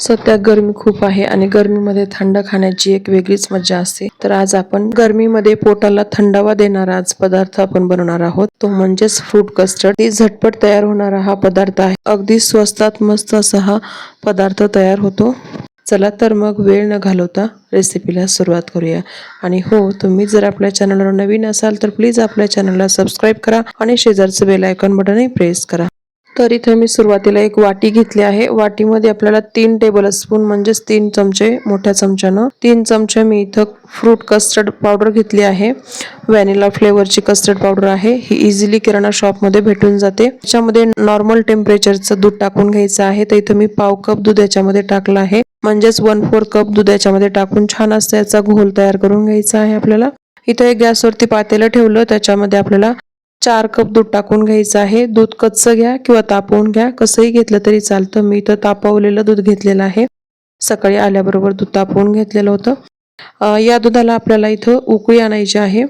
सध्या गरमी खूप आहे आणि गरमीमध्ये थंड खाण्याची एक वेगळीच मजा असते. तर आज आपण गरमीमध्ये पोटाला थंडावा देणारा आज पदार्थ आपण बनवणार आहोत. तो म्हणजेच फ्रूट कस्टर्ड ती झटपट तयार होणारा हा पदार्थ आहे. अगदी स्वस्तात मस्त असा हा पदार्थ तयार होतो. चला तर मग वेळ न घालवता रेसिपीला सुरुवात करूया. आणि हो तुम्ही जर आपल्या चॅनलवर नवीन असाल तर प्लीज आपल्या चॅनलला सबस्क्राईब करा आणि शेजारचं बेल आयकॉन बटनही प्रेस करा. तर इथे मी सुरुवातीला एक वाटी घेतली आहे. वाटीमध्ये आपल्याला तीन टेबल स्पून म्हणजेच तीन चमचे मोठ्या चमच्यानं तीन चमचे मी इथं फ्रूट कस्टर्ड पावडर घेतली आहे. व्हॅनिला फ्लेवरची कस्टर्ड पावडर आहे. ही इझिली किराणा शॉपमध्ये भेटून जाते. त्याच्यामध्ये नॉर्मल टेम्परेचरचं दूध टाकून घ्यायचं आहे. तर इथं मी पाव कप दूध याच्यामध्ये टाकलं आहे. म्हणजेच वन फोर कप दूध याच्यामध्ये टाकून छान असं याचा घोल तयार करून घ्यायचा आहे आपल्याला. इथं एक गॅसवरती पातेलं ठेवलं. त्याच्यामध्ये आपल्याला चार कप दूध टाकून घ्यायचं आहे. दूध कच्चं घ्या किंवा तापवून घ्या. कसंही घेतलं तरी चालतं. मी इथं तापवलेलं दूध घेतलेलं आहे. सकाळी आल्याबरोबर दूध तापवून घेतलेलं होतं. या दुधाला आपल्याला इथं उकळी आणायची आहे.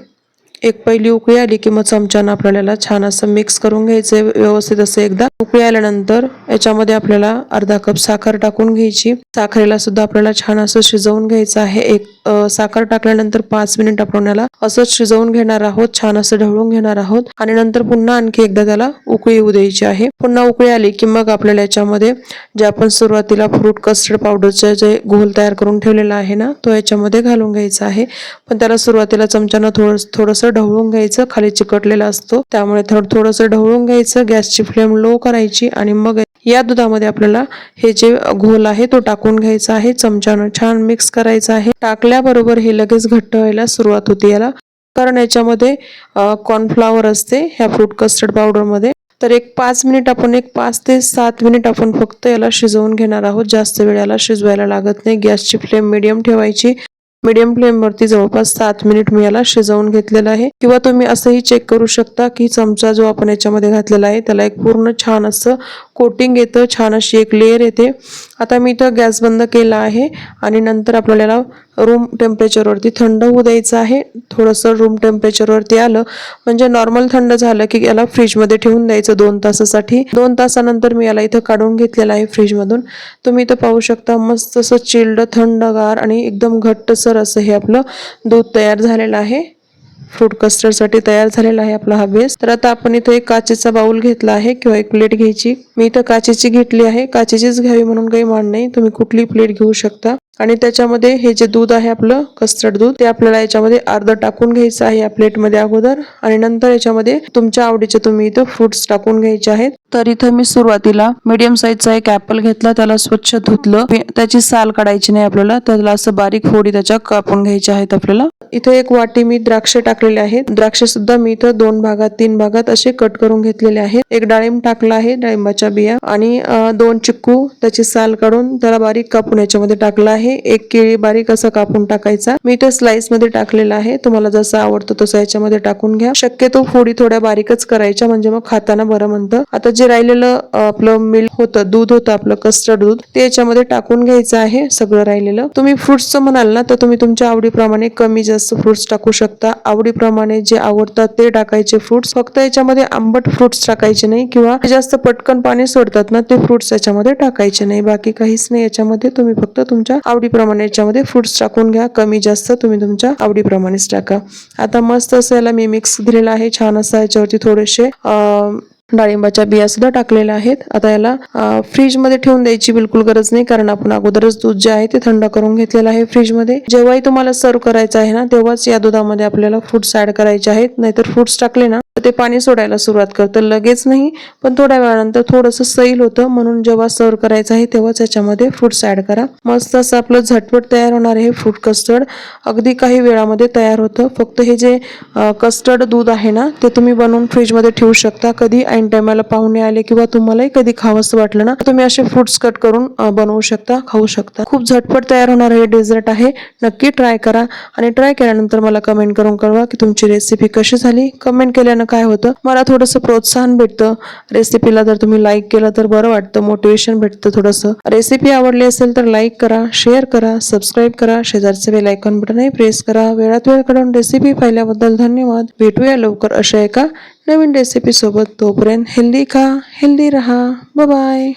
एक पहिली उकळी आली की मग चमच्यानं आपल्याला छान असं मिक्स करून घ्यायचं व्यवस्थित असं एकदा उकळी आल्यानंतर याच्यामध्ये आपल्याला अर्धा कप साखर टाकून घ्यायची. साखरेला सुद्धा आपल्याला छान असं शिजवून घ्यायचं आहे. एक साखर टाकल्यानंतर पाच मिनिट आपण याला असंच शिजवून घेणार आहोत छान असं ढवळून घेणार आहोत. आणि नंतर पुन्हा आणखी एकदा त्याला उकळी येऊ द्यायची आहे. पुन्हा उकळी आली की मग आपल्याला याच्यामध्ये जे आपण सुरुवातीला फ्रूट कस्टर्ड पावडरचे जे घोल तयार करून ठेवलेला आहे ना तो याच्यामध्ये घालून घ्यायचा आहे. पण त्याला सुरुवातीला चमच्यानं थोडं थोडंसं ढवळून घ्यायचं खाली चिकटलेला असतो. त्यामुळे थोडं थोडंसं ढवळून घ्यायचं गॅसची फ्लेम लो करायची आणि मग या दुधामध्ये आपल्याला हे जे घोल आहे तो टाकून घ्यायचा आहे. चमच्यानं छान मिक्स करायचं आहे. टाकल्याबरोबर हे लगेच घट्ट व्हायला सुरुवात होते याला. कारण याच्यामध्ये कॉर्नफ्लावर असते ह्या फ्रूट कस्टर्ड पावडरमध्ये तर एक पाच मिनिट आपण एक पाच ते सात मिनिट आपण फक्त याला शिजवून घेणार आहोत. जास्त वेळ याला शिजवायला लागत नाही. गॅसची फ्लेम मिडियम ठेवायची. मीडियम फ्लेमवरती जवळपास सात मिनिट मी याला शिजवून घेतलेलं आहे. किंवा तुम्ही असंही चेक करू शकता की चमचा जो आपण याच्यामध्ये घातलेला आहे त्याला एक पूर्ण छान असं कोटिंग येतं. छान अशी एक लेअर येते. आता मी इथं गॅस बंद केला आहे आणि नंतर आपल्याला रूम टेम्परेचरवरती थंड होऊ द्यायचं आहे. थोडंसं रूम टेम्परेचरवरती आलं म्हणजे नॉर्मल थंड झालं की याला फ्रीजमध्ये ठेवून द्यायचं दोन तासासाठी. दोन तासानंतर मी याला इथं काढून घेतलेलं आहे फ्रीजमधून तुम्ही इथं पाहू शकता मस्त असं चिल्ड थंडगार आणि एकदम घट्टसर असं हे आपलं दूध तयार झालेलं आहे. फ्रूट कस्टर्डसाठी तयार झालेला आहे आपला हा बेस तर आता आपण इथं एक काचेचा बाउल घेतला आहे किंवा एक प्लेट घ्यायची. मी इथं काचेची घेतली आहे. काचेचीच घ्यावी म्हणून काही मान नाही. तुम्ही कुठली प्लेट घेऊ शकता? आणि त्याच्यामध्ये हे जे दूध आहे आपलं कस्टर्ड दूध ते आपल्याला याच्यामध्ये अर्ध टाकून घ्यायचं आहे या प्लेटमध्ये अगोदर. आणि नंतर याच्यामध्ये तुमच्या आवडीचे तुम्ही इथं फ्रुट्स टाकून घ्यायचे आहेत. तर इथं मी सुरुवातीला मीडियम साईजचा एक ऍपल घेतला त्याला स्वच्छ धुतलं. त्याची साल काढायची नाही आपल्याला त्याला असं बारीक फोडी त्याच्या कापून घ्यायच्या आहेत आपल्याला. इथे एक वाटी मी द्राक्ष टाकलेले आहेत. द्राक्ष सुद्धा मी इथं दोन भागात तीन भागात असे कट करून घेतलेले आहेत. एक डाळिंब टाकला आहे डाळिंबाच्या बिया. आणि दोन चिक्कू त्याची साल काढून त्याला बारीक कापून याच्यामध्ये टाकला आहे. एक केळी बारीक असं कापून टाकायचा. मी ते स्लाइसमध्ये टाकलेला आहे. तुम्हाला जसं आवडतं तसं याच्यामध्ये टाकून घ्या. शक्यतो फोडी थोड्या बारीकच करायच्या म्हणजे मग खाताना बरं म्हणतं. आता जे राहिलेलं आपलं मिल्क होतं दूध होतं आपलं कस्टर्ड दूध ते याच्यामध्ये टाकून घ्यायचं आहे सगळं राहिलेलं. तुम्ही फ्रुट्सचं म्हणाल ना तर तुम्ही तुमच्या आवडीप्रमाणे कमी जास्त फ्रुट्स टाकू शकता. आवडीप्रमाणे जे आवडतात ते टाकायचे फ्रुट्स फक्त याच्यामध्ये आंबट फ्रुट्स टाकायचे नाही किंवा जास्त पटकन पाणी सोडतात ना ते फ्रुट्स याच्यामध्ये टाकायचे नाही. बाकी काहीच नाही. याच्यामध्ये तुम्ही फक्त तुमच्या आवडीप्रमाणे याच्यामध्ये फ्रुट्स टाकून घ्या. कमी जास्त तुम्ही तुमच्या आवडीप्रमाणेच टाका. आता मस्त असं याला मी मिक्स दिलेला आहे. छान असं याच्यावरती थोडेसे डाळिंबाच्या बिया सुद्धा टाकलेल्या आहेत. आता याला फ्रीजमध्ये ठेवून द्यायची बिलकुल गरज नाही कारण आपण अगोदरच दूध जे आहे ते थंड करून घेतलेलं आहे फ्रीजमध्ये. जेव्हाही तुम्हाला सर्व करायचं आहे ना तेव्हाच या दुधामध्ये आपल्याला फ्रुट्स ऍड करायचे आहेत. नाहीतर फ्रुट्स टाकले ना तर ते पाणी सोडायला सुरुवात करतं. लगेच नाही पण थोड्या वेळानंतर थोडंसं सैल होतं. म्हणून जेव्हा सर्व करायचं आहे तेव्हाच याच्यामध्ये फ्रुट्स ऍड करा. मस्त असं आपलं झटपट तयार होणार हे फ्रूट कस्टर्ड. अगदी काही वेळामध्ये तयार होतं. फक्त हे जे कस्टर्ड दूध आहे ना ते तुम्ही बनवून फ्रीजमध्ये ठेवू शकता. कधी ऐन टायमाला पाहुणे आले किंवा तुम्हालाही कधी खावंसं वाटलं ना तुम्ही असे फ्रुट्स कट करून बनवू शकता खाऊ शकता. खूप झटपट तयार होणार हे डेझर्ट आहे. नक्की ट्राय करा आणि ट्राय केल्यानंतर मला कमेंट करून कळवा की तुमची रेसिपी कशी झाली. कमेंट केल्यानं काय होतं? मला थोडंसं प्रोत्साहन भेटतं. रेसिपीला जर तुम्ही लाईक केलं तर बरं वाटतं. मोटिवेशन भेटतं थोडंसं. रेसिपी आवडली असेल तर लाईक करा शेअर करा सबस्क्राईब करा. शेजारचे बेल आयकॉन बटनही प्रेस करा. वेळात वेळ काढून रेसिपी पाहिल्याबद्दल धन्यवाद. भेटूया लवकर अशा एका नवीन रेसिपी सोबत तोपर्यंत हेल्दी खा हेल्दी रहा. बाय